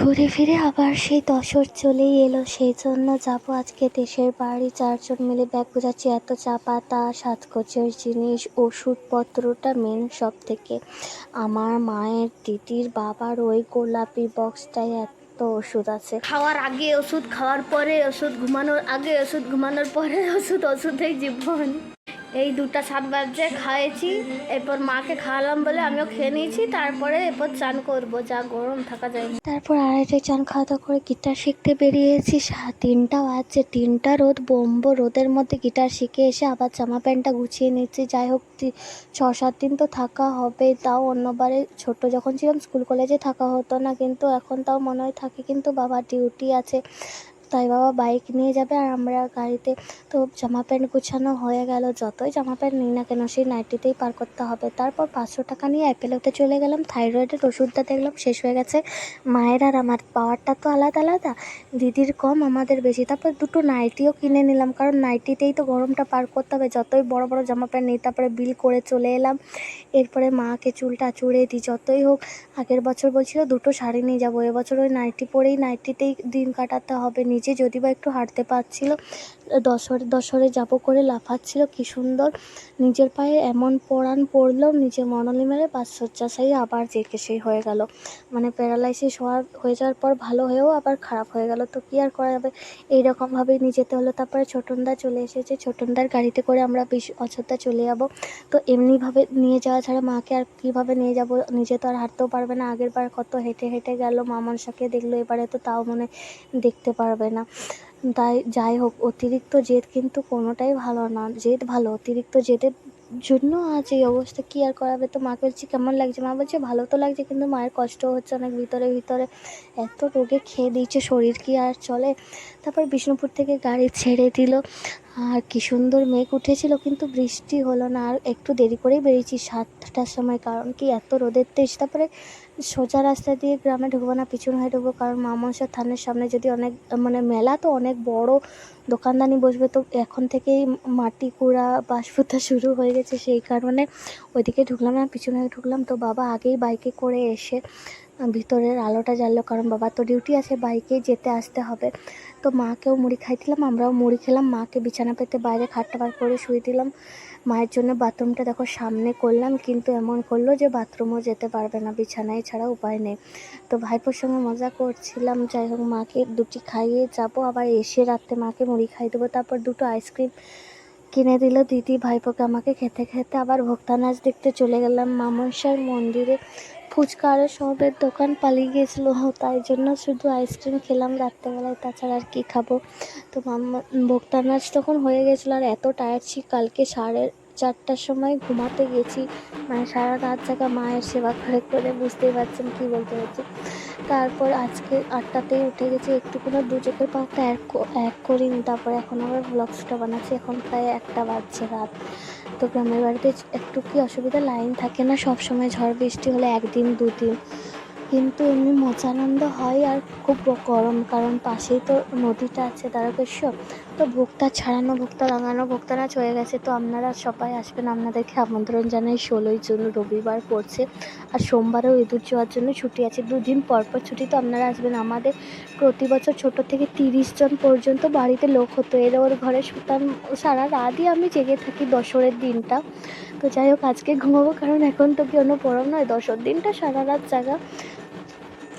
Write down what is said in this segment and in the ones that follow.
ঘুরে ফিরে আবার সেই দশর চলেই এলো। সেই জন্য যাব আজকে দেশের বাড়ি। চারজন মিলে ব্যাগ বোঝাচ্ছি এত চা পাতা সাজগোজের জিনিস, ওষুধপত্রটা মেন সব থেকে আমার মায়ের দিদির বাবার ওই গোলাপি বক্সটায় এত ওষুধ আছে। খাওয়ার আগে ওষুধ, খাওয়ার পরে ওষুধ, ঘুমানোর আগে ওষুধ, ঘুমানোর পরে ওষুধ, ওষুধেই জীবন। এই দুটা সাত বাজে খাইয়েছি এরপর মাকে খাওয়ালাম বলে আমিও খেয়ে নিয়েছি, তারপরে এরপর চান করব, যা গরম থাকা যায়। তারপর আড়াইটায় চান খাওয়া দাওয়া করে গিটার শিখতে বেরিয়েছি তিনটা বাজছে, তিনটা রোদ, বোম্ব রোদের মধ্যে গিটার শিখে এসে আবার জামা প্যান্টটা গুছিয়ে নিচ্ছি যাই হোক ছ সাত দিন তো থাকা হবে, তাও অন্যবারে ছোট যখন ছিলাম, স্কুল কলেজে থাকা হতো না, কিন্তু এখন তাও মনে হয় থাকে, কিন্তু বাবার ডিউটি আছে। তাই বাবা বাইক নিয়ে যাবে আর আমরা গাড়িতে তো জামা প্যান্ট গুছানো হয়ে গেল। যতই জামা প্যান্ট নিই না কেন, সেই নাইটিতেই পার করতে হবে। তারপর পাঁচশো টাকা নিয়ে অ্যাপেলোতে চলে গেলাম। থাইরয়েডের ওষুধটা দেখলাম, শেষ হয়ে গেছে। মায়ের আর আমার পাওয়ারটা তো আলাদা আলাদা। দিদির কম, আমাদের বেশি। তারপর দুটো নাইটিও কিনে নিলাম, কারণ নাইটিতেই তো গরমটা পার করতে হবে। যতই বড় বড় জামা প্যান্ট নিই, তারপরে বিল করে চলে এলাম। এরপরে মাকে চুলটা চুড়ে দিই, যতই হোক। আগের বছর বলছিল দুটো শাড়ি নিয়ে যাব, এবছর ওই নাইটি পরেই নাইটিতেই দিন কাটাতে হবে, নিজে যদি বা একটু হাঁটতে পারছিল, দশরে দশরে যাব করে লাফাচ্ছিল, কি সুন্দর। নিজের পায়ে এমন পরান পড়ল নিজে মনলি মেরে বাস শয্যাশায়ী আবার জেকে সেই হয়ে গেল। মানে প্যারালাইসিস হওয়ার, হয়ে যাওয়ার পর ভালো হয়েও আবার খারাপ হয়ে গেল। তো কী আর করা যাবে? এইরকমভাবেই নিয়ে যেতে হলো। তারপরে ছোটনদা চলে এসেছে। ছোটনদার গাড়িতে করে আমরা বিশ অযোধ্যা চলে যাব। তো এমনিভাবে নিয়ে যাওয়া ছাড়া মাকে আর কীভাবে নিয়ে যাব? নিজে তো আর হাঁটতেও পারবে না। আগের বার কত হেঁটে হেঁটে গেল মা মনসাকে দেখল এবারে, তো তাও মনে দেখতে পারবে তাই যাই হোক, অতিরিক্ত জেদ কিন্তু কোনোটাই ভালো না। জেদ ভালো, অতিরিক্ত জেদের জন্য আজ এই অবস্থা কী আর করাবে তো মাকে বলছি, কেমন লাগছে? মা বলছে, ভালো তো লাগছে, কিন্তু মায়ের কষ্ট হচ্ছে অনেক ভিতরে ভিতরে। এত রোগে খেয়ে দিয়েছে শরীর কি আর চলে? তারপর বিষ্ণুপুর থেকে গাড়ি ছেড়ে দিল। আর কি সুন্দর মেঘ উঠেছিল, কিন্তু বৃষ্টি হলো না। আর একটু দেরি করেই বেরিয়েছি সাতটার সময়, কারণ কি এত রোদের তেজ। তারপরে সোজা রাস্তা দিয়ে গ্রামে ঢুকবো না, পিছন হয়ে ঢুকবো, কারণ মামনসার থানের সামনে যদি অনেক মানে মেলা তো অনেক বড় দোকানদানি বসবে, তো এখন থেকেই মাটি, কুড়া বাঁশপুতা শুরু হয়ে গেছে। সেই কারণে ওইদিকে ঢুকলাম না, পিছনে ঢুকলাম। তো বাবা আগেই বাইকে করে এসে ভিতরের আলোটা জ্বাললো, কারণ বাবা তো ডিউটি আছে, বাইকেই যেতে আসতে হবে। তো মাকেও মুড়ি খাই দিলাম আমরাও মুড়ি খেলাম, মাকে বিছানা পেতে বাইরে খাটটা বার করে শুয়ে দিলাম। মায়ের জন্য বাথরুমটা দেখো সামনে করলাম, কিন্তু এমন করল যে বাথরুমও যেতে পারবে না, বিছানায় ছাড়া উপায় নেই। তো ভাইপোর সঙ্গে মজা করছিলাম, যাই হোক মাকে দুটি খাইয়ে যাব, আবার এসে রাত্রে মাকে মুড়ি খাই দেবো, তারপর দুটো আইসক্রিম কিনে দিল দিদি, ভাইপোকে আমাকে খেতে খেতে আবার ভক্তা নাচ দেখতে চলে গেলাম, মামনসার মন্দিরে। ফুচকা আরও সবের দোকান পালিয়ে গিয়েছিল তাই জন্য শুধু আইসক্রিম খেলাম রাত্রেবেলায়, তাছাড়া আর কী খাব? তো মাম্মা, ভক্তা নাচ তখন হয়ে গেছিল আর এত টায়ার্ড ছি, কালকে সাড়ে চারটার সময় ঘুমাতে গেছি মানে সারা রাত জায়গা মায়ের সেবা করে করে বুঝতেই পারছেন কী বলতে চাইছি তারপর আজকে আটটাতেই উঠে গেছি একটুকুনো দু চোখের পাতা এক এক করিনি, তারপর এখন আবার ব্লগসটা বানাচ্ছি, এখন প্রায় একটা বাজছে রাত। তো গ্রামের বাড়িতে একটু কি অসুবিধা? লাইন থাকে না, সব সময় ঝড় বৃষ্টি হলে একদিন, দুদিন। কিন্তু এমনি মজানন্দ হয় আর খুব গরম, কারণ পাশেই তো নদীটা আছে, দ্বারকেশ্বর। তো ভোক্তা ছাড়ানো, ভোক্তা লাগানো ভোক্তা নাচ হয়ে গেছে। তো আপনারা সবাই আসবেন আপনাদেরকে আমন্ত্রণ জানাই। ষোলোই জুন, রবিবার পড়ছে আর সোমবারেও ইঁদুর যাওয়ার জন্য ছুটি আছে। দুদিন পর পর ছুটি, তো আপনারা আসবেন। আমাদের প্রতি বছর ছোটো থেকে তিরিশ জন পর্যন্ত বাড়িতে লোক হতো। এরা ওর ঘরে শুতাম সারা রাতই আমি জেগে থাকি দশরের দিনটা। তো যাই হোক, আজকে ঘুমাবো, কারণ এখন তো কি অন্য পরম নয়। দশর দিনটা সারা রাত জাগা।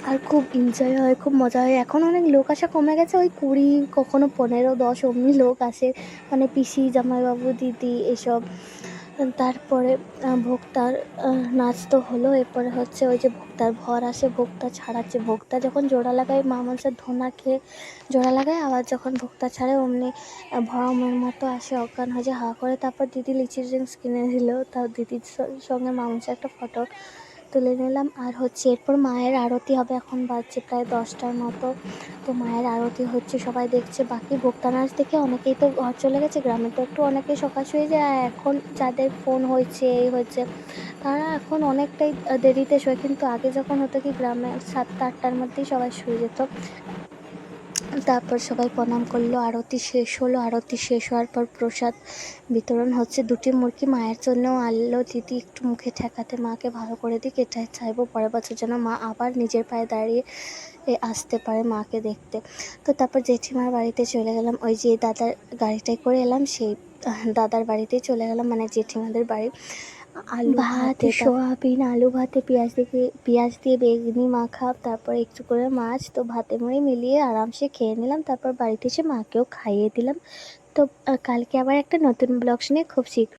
আর খুব এনজয় হয়, খুব মজা হয়। এখন অনেক লোক আসা কমে গেছে, ওই কুড়ি, কখনো পনেরো, দশ অমনি লোক আসে। মানে পিসি, জামাইবাবু, দিদি এসব। তারপরে ভোক্তার নাচ তো হলো। এরপরে হচ্ছে ওই যে ভোক্তার ভর আসে, ভোক্তা ছাড়াচ্ছে। ভোক্তা যখন জোড়া লাগায়, মা মানুষের ধোনা খেয়ে জোড়া লাগায়, আবার যখন ভোক্তা ছাড়ে, অমনি ভরমের মতো আসে, অজ্ঞান হয়ে যায়, হা করে। তারপর দিদি লিচি ড্রিঙ্কস কিনে দিল। তাও দিদির সঙ্গে মানুষের একটা ফটো তুলে নিলাম। আর হচ্ছে এরপর মায়ের আরতি হবে। এখন বাজছে প্রায় দশটার মতো। তো মায়ের আরতি হচ্ছে সবাই দেখছে। বাকি ভোক্তা নাচ দেখে অনেকেই তো ঘর চলে গেছে। গ্রামে তো একটু অনেকেই সকাল শুয়ে যায়। আর এখন যাদের ফোন হয়েছে, এই হয়েছে, তারা এখন অনেকটাই দেরিতে শোয়। কিন্তু আগে যখন হতো কি, গ্রামে সাতটা, আটটার মধ্যেই সবাই শুয়ে যেত। তারপর সবাই প্রণাম করল, আরতি শেষ হলো, আরতি শেষ হওয়ার পর প্রসাদ বিতরণ হচ্ছে। দুটি মুরগি মায়ের জন্যও আনলো। দিদি একটু মুখে ঠেকাতে মাকে ভালো করে দিক, এটাই চাইব পরের বছর যেন মা আবার নিজের পায়ে দাঁড়িয়ে আসতে পারে মাকে দেখতে। তো তারপর জেঠিমার বাড়িতে চলে গেলাম। ওই যে দাদার গাড়িটায় করে এলাম, সেই দাদার বাড়িতেই চলে গেলাম মানে জেঠিমাদের বাড়ি। আলু ভাত সোয়াবিন আলু ভাতে পেঁয়াজ দিয়ে পেঁয়াজ দিয়ে বেগুনি মাখা তারপর একটু করে মাছ তো ভাতে মুড়ি মিলিয়ে আরামসে খেয়ে নিলাম তারপর বাড়িতে এসে মাকেও খাইয়ে দিলাম। তো কালকে আবার একটা নতুন ব্লগ নিয়ে খুব শীঘ্র